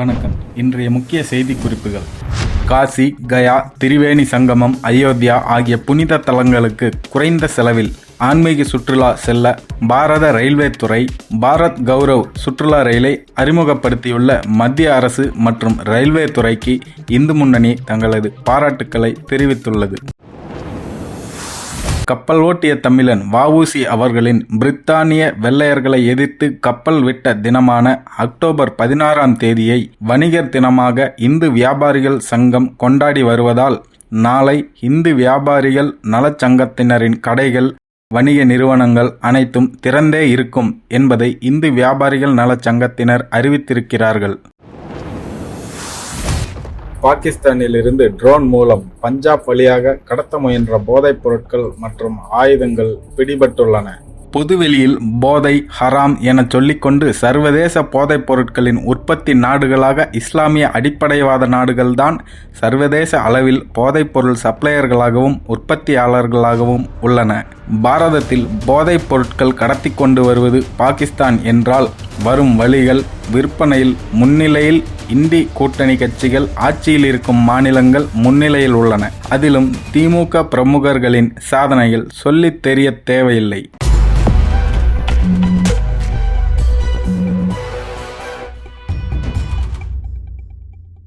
வணக்கம். இன்றைய முக்கிய செய்தி குறிப்புகள் காசி கயா திரிவேணி சங்கமம் அயோத்தியா ஆகிய புனித தலங்களுக்கு குறைந்த செலவில் ஆன்மீக சுற்றுலா செல்ல பாரத ரயில்வே துறை பாரத் கௌரவ் சுற்றுலா ரயிலை அறிமுகப்படுத்தியுள்ள மத்திய அரசு மற்றும் ரயில்வே துறைக்கு இந்து முன்னணி தங்களது பாராட்டுக்களை தெரிவித்துள்ளது. கப்பல் ஓட்டிய தமிழன் வஉசி அவர்களின் பிரித்தானிய வெள்ளையர்களை எதிர்த்து கப்பல் விட்ட தினமான அக்டோபர் பதினாறாம் தேதியை வணிகர் தினமாக இந்து வியாபாரிகள் சங்கம் கொண்டாடி வருவதால் நாளை இந்து வியாபாரிகள் நலச்சங்கத்தினரின் கடைகள் வணிக நிறுவனங்கள் அனைத்தும் திறந்தே இருக்கும் என்பதை இந்து வியாபாரிகள் நலச்சங்கத்தினர் அறிவித்திருக்கிறார்கள். பாகிஸ்தானிலிருந்து ட்ரோன் மூலம் பஞ்சாப் வழியாக கடத்த முயன்ற போதைப் பொருட்கள் மற்றும் ஆயுதங்கள் பிடிபட்டுள்ளன. பொதுவெளியில் போதை ஹராம் என சொல்லிக்கொண்டு சர்வதேச போதைப் பொருட்களின் உற்பத்தி நாடுகளாக இஸ்லாமிய அடிப்படைவாத நாடுகள்தான் சர்வதேச அளவில் போதைப் பொருள் சப்ளையர்களாகவும் உற்பத்தியாளர்களாகவும் உள்ளன. பாரதத்தில் போதைப் பொருட்கள் கடத்தி கொண்டு வருவது பாகிஸ்தான் என்றால் வரும் வழிகள் விற்பனையில் முன்னிலையில் இந்தி கூட்டணி கட்சிகள் ஆட்சியில் இருக்கும் மாநிலங்கள் முன்னிலையில் உள்ளன. அதிலும் திமுக பிரமுகர்களின் சாதனைகள் சொல்லித் தெரிய தேவையில்லை.